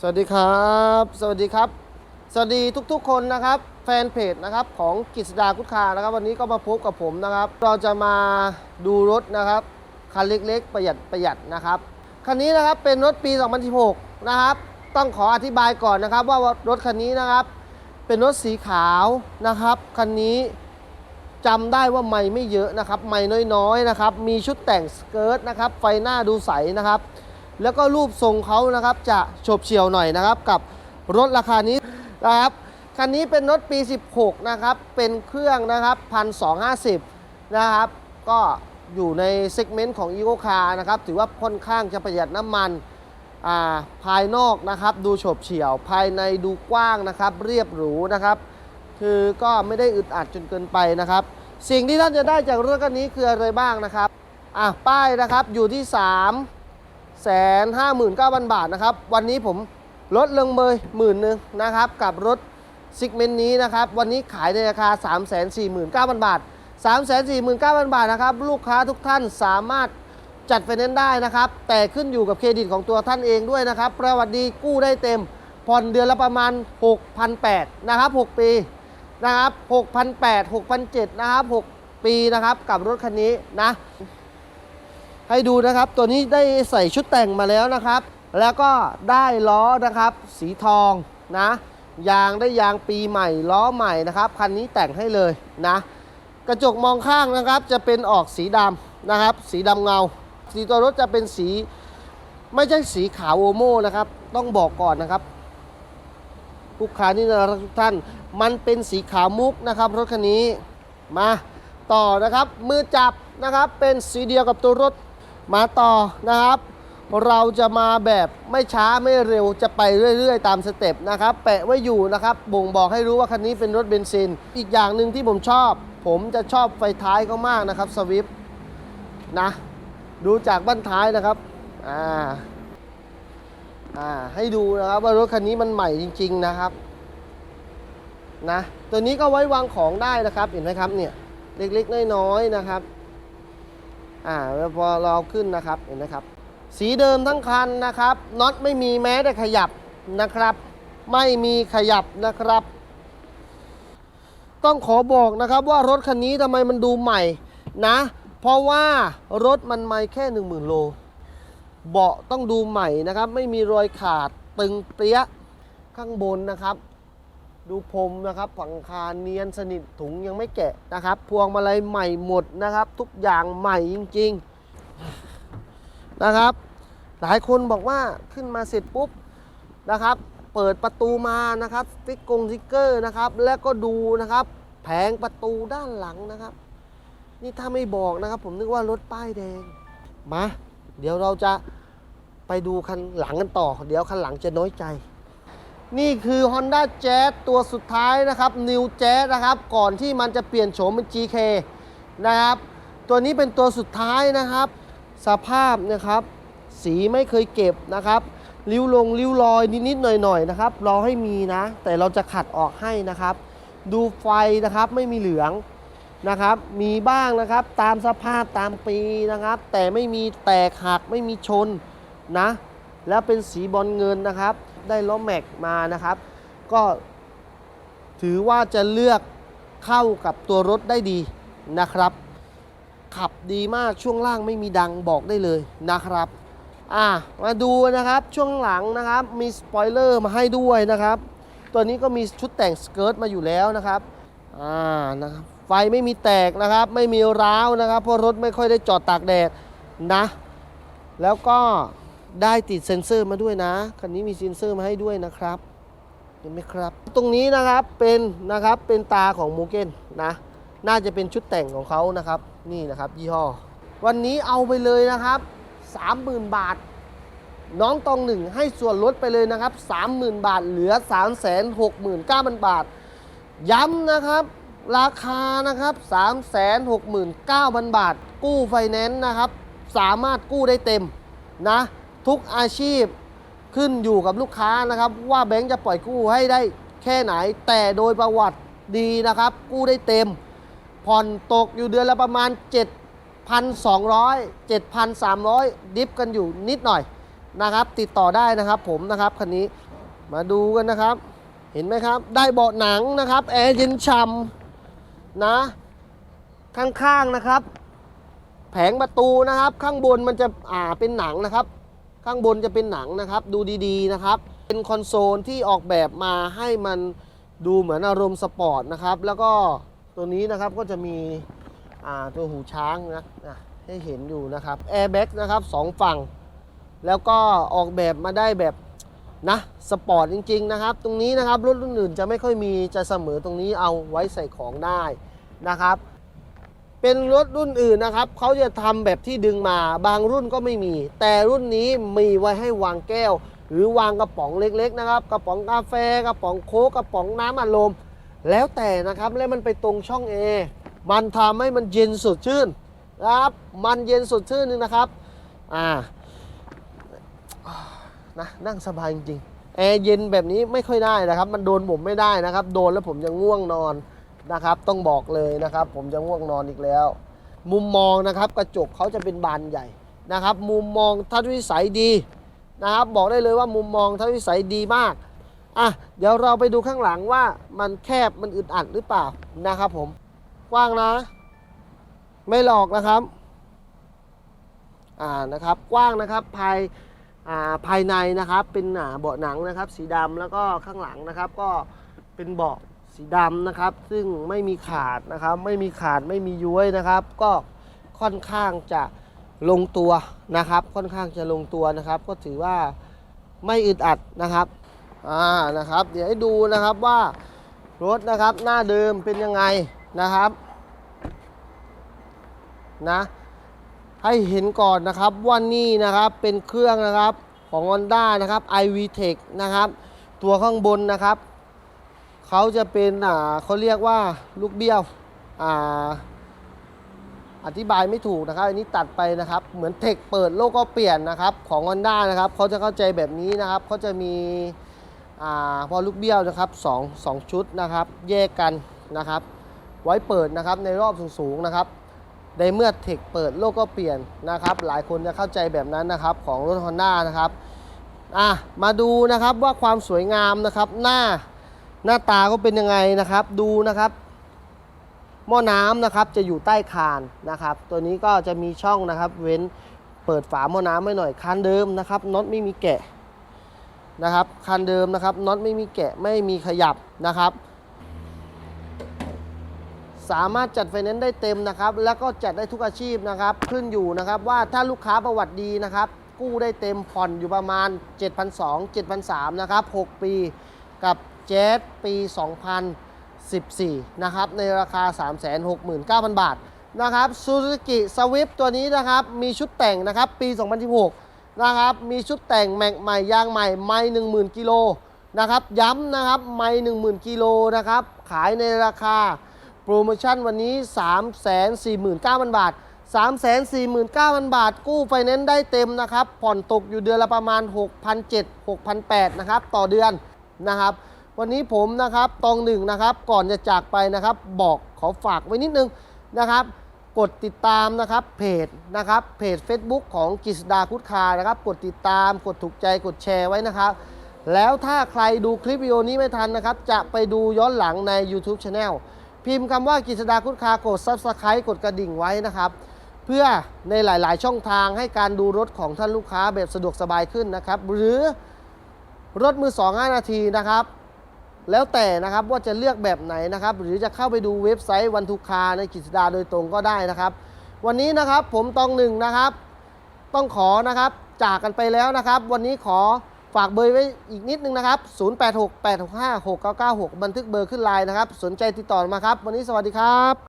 สวัสดีครับ สวัสดีครับ สวัสดีทุกๆคนนะครับ แฟนเพจนะครับของกิษดาคุดคานะครับ วันนี้ก็มาพบกับผมนะครับ เราจะมาดูรถนะครับคันเล็กๆ ประหยัดประหยัดนะครับคันนี้นะครับเป็นรถปี 2016 นะครับ ต้องขออธิบายก่อนนะครับ ว่ารถคันนี้นะครับ เป็นรถสีขาวนะครับคันนี้จำได้ว่าไม่ไม่เยอะนะครับ ไม่น้อยๆนะครับ มีชุดแต่งสเกิร์ตนะครับ ไฟหน้าดูใสนะครับ แล้วก็รูปทรงเขานะครับจะโฉบเฉี่ยวหน่อยนะครับ กับรถราคานี้นะครับคันนี้เป็นรถปี 16 นะครับ เป็นเครื่องนะครับ 1,250 นะครับ ก็อยู่ในเซกเมนต์ของ e ีโ c คาร์นะครับ ถือว่าค่อนข้างจะประหยัดน้ำมันอ่าภายนอกนะครับ ดูโฉบเฉี่ยว ภายในดูกว้างนะครับ เรียบหรูนะครับ คือก็ไม่ได้อึดอัดจนเกินไปนะครับ สิ่งที่ท่านจะได้จากรถคันนี้คืออะไรบ้างนะครับ อะ ป้ายนะครับ อยู่ที่ 3 แสนห้าหมื่นเก้าพันบาทนะครับ วันนี้ผมลดลงเบยหมื่นหนึ่งนะครับ กับรถซิกเมนต์นี้นะครับ วันนี้ขายในราคา 3 4 9 0 0 0 บาท 3 4 9 0 0 0 บาทนะครับ ลูกค้าทุกท่านสามารถจัดไฟแนนซ์ได้นะครับ แต่ขึ้นอยู่กับเครดิตของตัวท่านเองด้วยนะครับประวัติดีกู้ได้เต็ม ผ่อนเดือนละประมาณ 6,800นะครับ 6 ปีนะครับ6,800 6,700นะครับ 6 ปีนะครับ กับรถคันนี้นะ ให้ดูนะครับ ตัวนี้ได้ใส่ชุดแต่งมาแล้วนะครับ แล้วก็ได้ล้อนะครับ สีทองนะ ยางได้ยางปีใหม่ล้อใหม่นะครับคันนี้แต่งให้เลยนะ กระจกมองข้างนะครับจะเป็นออกสีดำนะครับ สีดำเงา สีตัวรถจะเป็นสีไม่ใช่สีขาวโอโม่นะครับ ต้องบอกก่อนนะครับลูกค้านี่นะทุกท่าน มันเป็นสีขาวมุกนะครับรถคันนี้มาต่อนะครับมือจับนะครับเป็นสีเดียวกับตัวรถ มาต่อนะครับ เราจะมาแบบไม่ช้าไม่เร็วจะไปเรื่อย ๆ ตามสเต็ปนะครับ แปะไว้อยู่นะครับ บ่งบอกให้รู้ว่าคันนี้เป็นรถเบนซิน อีกอย่างหนึ่งที่ผมชอบ ผมจะชอบไฟท้ายเขามากนะครับสวิฟนะดูจากบ้านท้ายนะครับอ่าอ่าให้ดูนะครับว่ารถคันนี้มันใหม่จริง ๆนะครับนะตัวนี้ก็ไว้วางของได้นะครับเห็นไหมครับเนี่ยเล็กๆน้อยๆนะครับ อ่าพอเราเอาขึ้นนะครับเห็นไหมครับ สีเดิมทั้งคันนะครับน็อตไม่มีแม้แต่ขยับนะครับ ไม่มีขยับนะครับ ต้องขอบอกนะครับว่ารถคันนี้ทำไมมันดูใหม่นะ เพราะว่ารถมันไม่แค่ 10,000 โล เบาะต้องดูใหม่นะครับ ไม่มีรอยขาดตึงเปี้ยข้างบนนะครับ ดูพรมนะครับฝังคาเนียนสนิทถุงยังไม่แกะนะครับ พวงมาลัยใหม่หมดนะครับ ทุกอย่างใหม่จริง ๆนะครับ หลายคนบอกว่าขึ้นมาเสร็จปุ๊บนะครับ เปิดประตูมานะครับสติ๊กกงสติ๊กเกอร์นะครับ แล้วก็ดูนะครับ แผงประตูด้านหลังนะครับ นี่ถ้าไม่บอกนะครับ ผมนึกว่ารถป้ายแดงมาเดี๋ยวเราจะไปดูคันหลังกันต่อ เดี๋ยวคันหลังจะน้อยใจ นี่คือ Honda Jazz ตัวสุดท้ายนะครับ New Jazz นะครับ ก่อนที่มันจะเปลี่ยนโฉมเป็น GK นะครับ ตัวนี้เป็นตัวสุดท้ายนะครับ สภาพนะครับ สีไม่เคยเก็บนะครับ ริ้วลงริ้วรอยนิดๆหน่อยๆนะครับ รอให้มีนะ แต่เราจะขัดออกให้นะครับ ดูไฟนะครับไม่มีเหลืองนะครับ มีบ้างนะครับ ตามสภาพตามปีนะครับ แต่ไม่มีแตกหักไม่มีชนนะ แล้วเป็นสีบอลเงินนะครับได้ล้อแม็กมานะครับ ก็ถือว่าจะเลือกเข้ากับตัวรถได้ดีนะครับ ขับดีมากช่วงล่างไม่มีดังบอกได้เลยนะครับอะมาดูนะครับช่วงหลังนะครับมีสปอยเลอร์มาให้ด้วยนะครับ ตัวนี้ก็มีชุดแต่งสเกิร์ตมาอยู่แล้วนะครับอ่านะครับไฟไม่มีแตกนะครับ ไม่มีร้าวนะครับ เพราะรถไม่ค่อยได้จอดตากแดดนะ แล้วก็ ได้ติดเซ็นเซอร์มาด้วยนะ คันนี้มีเซ็นเซอร์มาให้ด้วยนะครับ เห็นไหมครับ ตรงนี้นะครับเป็นนะครับเป็นตาของมูเก้นนะ น่าจะเป็นชุดแต่งของเขานะครับ นี่นะครับยี่ห้อ วันนี้เอาไปเลยนะครับ 30,000 บาท น้องตองหนึ่งให้ส่วนลดไปเลยนะครับ 30,000 บาท เหลือ 369,000 บาท ย้ำนะครับราคานะครับ 369,000 บาท กู้ไฟแนนซ์นะครับ สามารถกู้ได้เต็มนะ ทุกอาชีพขึ้นอยู่กับลูกค้านะครับ ว่าแบงค์จะปล่อยกู้ให้ได้แค่ไหน แต่โดยประวัติดีนะครับ กู้ได้เต็ม ผ่อนตกอยู่เดือนละประมาณ 7,200 7,300 ดิฟกันอยู่นิดหน่อยนะครับ ติดต่อได้นะครับผมนะครับคันนี้มาดูกันนะครับ เห็นไหมครับ ได้เบาะหนังนะครับแอร์เย็นฉ่ำนะข้างๆนะครับ แผงประตูนะครับ ข้างบนมันจะอ่าเป็นหนังนะครับ ข้างบนจะเป็นหนังนะครับ ดูดีๆนะครับ เป็นคอนโซลที่ออกแบบมาให้มันดูเหมือนอารมณ์สปอร์ตนะครับ แล้วก็ตัวนี้นะครับก็จะมีตัวหูช้างนะอะให้เห็นอยู่นะครับแอร์แบ็กนะครับสองฝั่ง แล้วก็ออกแบบมาได้แบบนะสปอร์ตจริง ๆ นะครับ ตรงนี้นะครับรถรุ่นอื่นจะไม่ค่อยมีจะเสมอตรงนี้เอาไว้ใส่ของได้นะครับ เป็นรถรุ่นอื่นนะครับเขาจะทำแบบที่ดึงมาบางรุ่นก็ไม่มี แต่รุ่นนี้มีไว้ให้วางแก้ว หรือวางกระป๋องเล็กๆนะครับ กระป๋องกาแฟกระป๋องโค้กกระป๋องน้ำอัดลมแล้วแต่นะครับแล้วมันไปตรงช่อง A มันทำให้มันเย็นสดชื่นนะครับมันเย็นสดชื่นนึงนะครับอ่านะนั่งสบายจริงๆแอร์เย็นแบบนี้ไม่ค่อยได้นะครับ มันโดนผมไม่ได้นะครับ โดนแล้วผมจะง่วงนอน นะครับ ต้องบอกเลยนะครับ ผมจะง่วงนอนอีกแล้ว มุมมองนะครับกระจกเขาจะเป็นบานใหญ่นะครับ มุมมองทัศนวิสัยดีนะครับ บอกได้เลยว่ามุมมองทัศนวิสัยดีมากอะเดี๋ยวเราไปดูข้างหลังว่ามันแคบมันอึดอัดหรือเปล่านะครับผมกว้างนะ ไม่หลอกนะครับอ่านะครับกว้างนะครับภายอ่าภายในนะครับเป็นอ่าเบาะหนังนะครับ สีดำแล้วก็ข้างหลังนะครับ ก็เป็นเบาะ สีดำนะครับ ซึ่งไม่มีขาดนะครับ ไม่มีขาดไม่มีย้วยนะครับ ก็ค่อนข้างจะลงตัวนะครับ ค่อนข้างจะลงตัวนะครับ ก็ถือว่าไม่อึดอัดนะครับอ่านะครับ เดี๋ยวให้ดูนะครับว่ารถนะครับหน้าเดิมเป็นยังไงนะครับนะให้เห็นก่อนนะครับว่านี่นะครับเป็นเครื่องนะครับของ Honda นะครับ iVTEC นะครับ ตัวข้างบนนะครับ เขาจะเป็นอ่าเขาเรียกว่าลูกเบี้ยวอ่าอธิบายไม่ถูกนะครับ อันนี้ตัดไปนะครับ เหมือนเทคเปิดโลกก็เปลี่ยนนะครับ ของ Honda นะครับเขาจะเข้าใจแบบนี้นะครับเขาจะมีอ่าพอลูกเบี้ยวนะครับสองสองชุดนะครับ แยกกันนะครับ ไว้เปิดนะครับในรอบสูงๆนะครับในเมื่อเทคเปิดโลกก็เปลี่ยนนะครับ หลายคนจะเข้าใจแบบนั้นนะครับของรถ Honda นะครับอะมาดูนะครับว่าความสวยงามนะครับหน้า หน้าตาก็เป็นยังไงนะครับ ดูนะครับ หม้อน้ำนะครับจะอยู่ใต้คานนะครับ ตัวนี้ก็จะมีช่องนะครับ เว้นเปิดฝาหม้อน้ำไว้หน่อยคานเดิมนะครับน็อตไม่มีแกะนะครับคานเดิมนะครับน็อตไม่มีแกะไม่มีขยับนะครับ สามารถจัดไฟแนนซ์ได้เต็มนะครับ แล้วก็จัดได้ทุกอาชีพนะครับ ขึ้นอยู่นะครับว่าถ้าลูกค้าประวัติดีนะครับ กู้ได้เต็มผ่อนอยู่ประมาณ 7,200 7,300นะครับ 6 ปีกับ เจ็ตปี 2014 นะครับ ในราคา 369,000 บาทนะครับ Suzuki Swift ตัวนี้นะครับ มีชุดแต่งนะครับ ปี 2016 นะครับ มีชุดแต่งแม็กใหม่ยางใหม่ไม่10,000 กิโลนะครับ ย้ำนะครับไม่10,000 กิโลนะครับ ขายในราคาโปรโมชั่นวันนี้ 349,000 บาท349,000 บาท กู้ไฟแนนซ์ได้เต็มนะครับ ผ่อนตกอยู่เดือนละประมาณ 6,700 6,800 นะครับ ต่อเดือนนะครับ วันนี้ผมนะครับตองหนึ่งนะครับ ก่อนจะจากไปนะครับ บอกขอฝากไว้นิดนึงนะครับ กดติดตามนะครับเพจนะครับเพจ Facebook ของกิษดาคุดคานะครับ กดติดตามกดถูกใจกดแชร์ไว้นะครับ แล้วถ้าใครดูคลิปวิดีโอนี้ไม่ทันนะครับ จะไปดูย้อนหลังใน YouTube Channel พิมพ์คำว่ากิษดาคุดคากด Subscribe กดกระดิ่งไว้นะครับเพื่อในหลาย ๆ ช่องทางให้การดูรถของท่านลูกค้าแบบสะดวกสบายขึ้นนะครับ หรือรถมือ2 5นาทีนะครับ แล้วแต่นะครับว่าจะเลือกแบบไหนนะครับ หรือจะเข้าไปดูเว็บไซต์วันทุกคาในกิจดาโดยตรงก็ได้นะครับ วันนี้นะครับผมตองหนึ่งนะครับ ต้องขอนะครับจากกันไปแล้วนะครับ วันนี้ขอฝากเบอร์ไว้อีกนิดนึงนะครับ 0868656996 บันทึกเบอร์ขึ้นไลน์นะครับ สนใจติดต่อมาครับ วันนี้สวัสดีครับ